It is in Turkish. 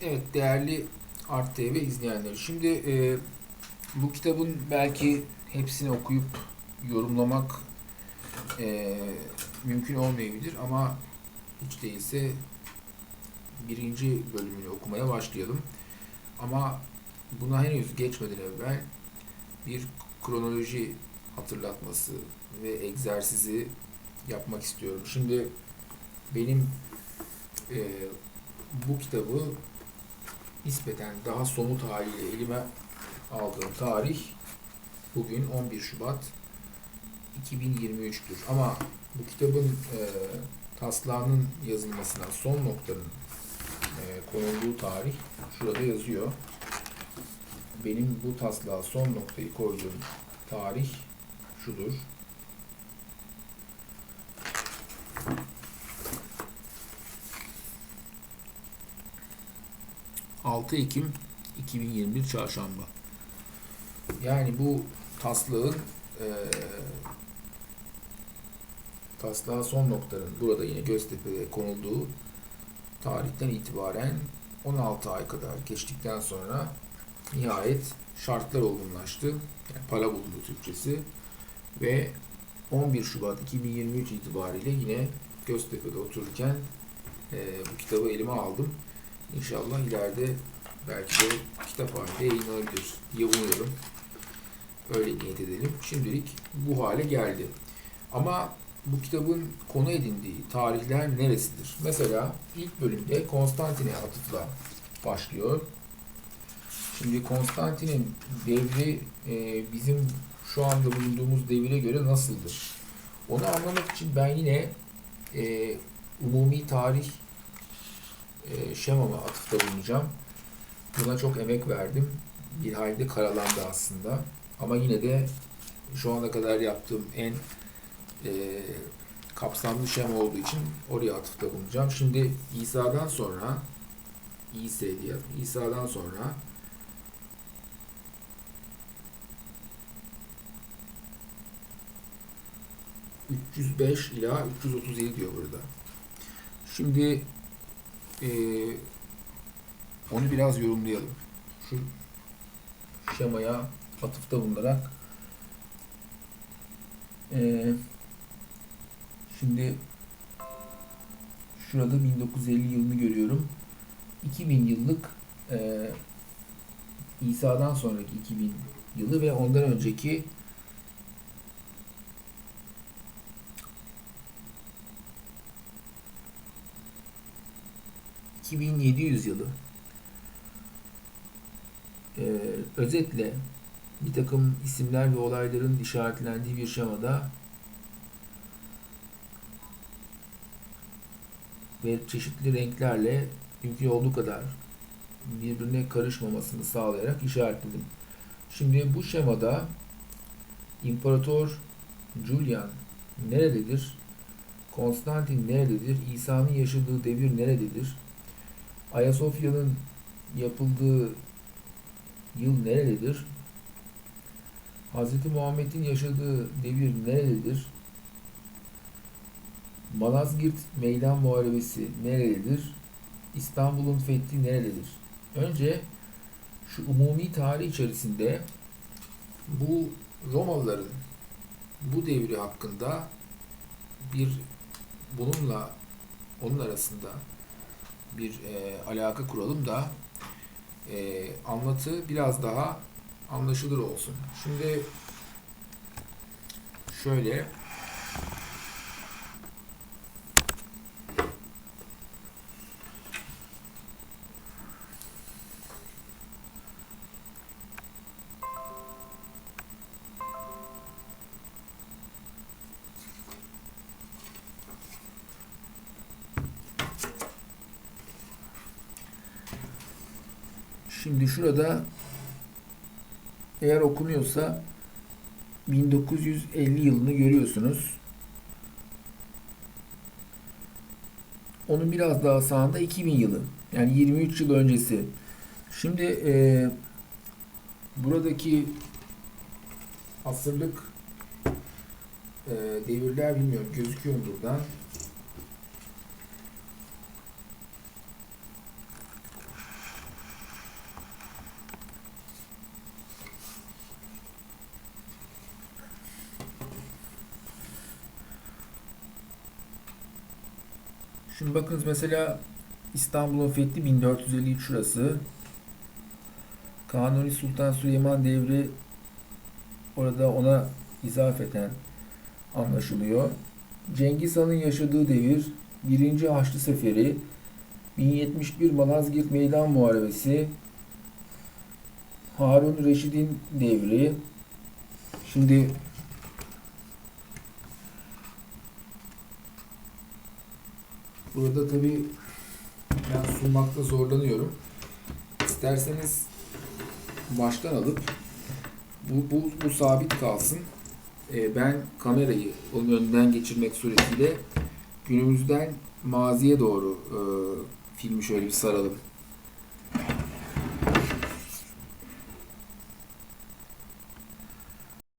Evet değerli Art TV izleyenleri. Şimdi e, bu kitabın belki hepsini okuyup yorumlamak e, mümkün olmayabilir ama hiç değilse birinci bölümünü okumaya başlayalım. Ama buna henüz geçmeden evvel bir kronoloji hatırlatması ve egzersizi yapmak istiyorum. Şimdi benim e, bu kitabı nispeten daha somut haliyle elime aldığım tarih bugün 11 Şubat 2023'tür. Ama bu kitabın e, taslağının yazılmasına son noktanın e, konulduğu tarih şurada yazıyor. Benim bu taslağa son noktayı koyduğum tarih şudur. ...6 Ekim 2021 Çarşamba. Yani bu taslağın e, taslağa son noktanın burada yine Göztepe'de konulduğu tarihten itibaren 16 ay kadar geçtikten sonra nihayet şartlar olgunlaştı. Yani para bulundu Türkçesi ve 11 Şubat 2023 itibariyle yine Göztepe'de otururken e, bu kitabı elime aldım. İnşallah ileride belki de kitap halinde yayınlanabilir diye umuyorum. Öyle niyet edelim. Şimdilik bu hale geldi. Ama bu kitabın konu edindiği tarihler neresidir? Mesela ilk bölümde Konstantin'e atıfla başlıyor. Şimdi Konstantin'in devri e, bizim şu anda bulunduğumuz devire göre nasıldır? Onu anlamak için ben yine e, umumi tarih e, şemama atıfta bulunacağım. Buna çok emek verdim. Bir halde karalandı aslında. Ama yine de şu ana kadar yaptığım en e, kapsamlı şema olduğu için oraya atıfta bulunacağım. Şimdi İsa'dan sonra İsa diye İsa'dan sonra ...305 ila 337 diyor burada. Şimdi e, onu biraz yorumlayalım. Şu şemaya atıfta bulunarak e, şimdi şurada 1950 yılını görüyorum. 2000 yıllık e, İsa'dan sonraki 2000 yılı ve ondan önceki ...2700 yılı ee, özetle bir takım isimler ve olayların işaretlendiği bir şemada ve çeşitli renklerle mümkün olduğu kadar birbirine karışmamasını sağlayarak işaretledim. Şimdi bu şemada İmparator Julian nerededir? Konstantin nerededir? İsa'nın yaşadığı devir nerededir? Ayasofya'nın yapıldığı yıl nerededir? Hz. Muhammed'in yaşadığı devir nerededir? Malazgirt Meydan Muharebesi nerededir? İstanbul'un fethi nerededir? Önce şu umumi tarih içerisinde bu Romalıların bu devri hakkında bir bununla onun arasında bir e, alaka kuralım da e, anlatı biraz daha anlaşılır olsun. Şimdi şöyle Şimdi şurada eğer okunuyorsa 1950 yılını görüyorsunuz. Onun biraz daha sağında 2000 yılı. Yani 23 yıl öncesi. Şimdi e, buradaki asırlık e, devirler bilmiyorum gözüküyor mu buradan? Şimdi bakınız mesela İstanbul'un fethi 1453 şurası. Kanuni Sultan Süleyman devri orada ona izafeten anlaşılıyor. Cengiz Han'ın yaşadığı devir 1. Haçlı Seferi 1071 Malazgirt Meydan Muharebesi Harun Reşid'in devri Şimdi burada tabii ben sunmakta zorlanıyorum. İsterseniz baştan alıp bu, bu, bu sabit kalsın. Ee, ben kamerayı onun önünden geçirmek suretiyle günümüzden maziye doğru e, filmi şöyle bir saralım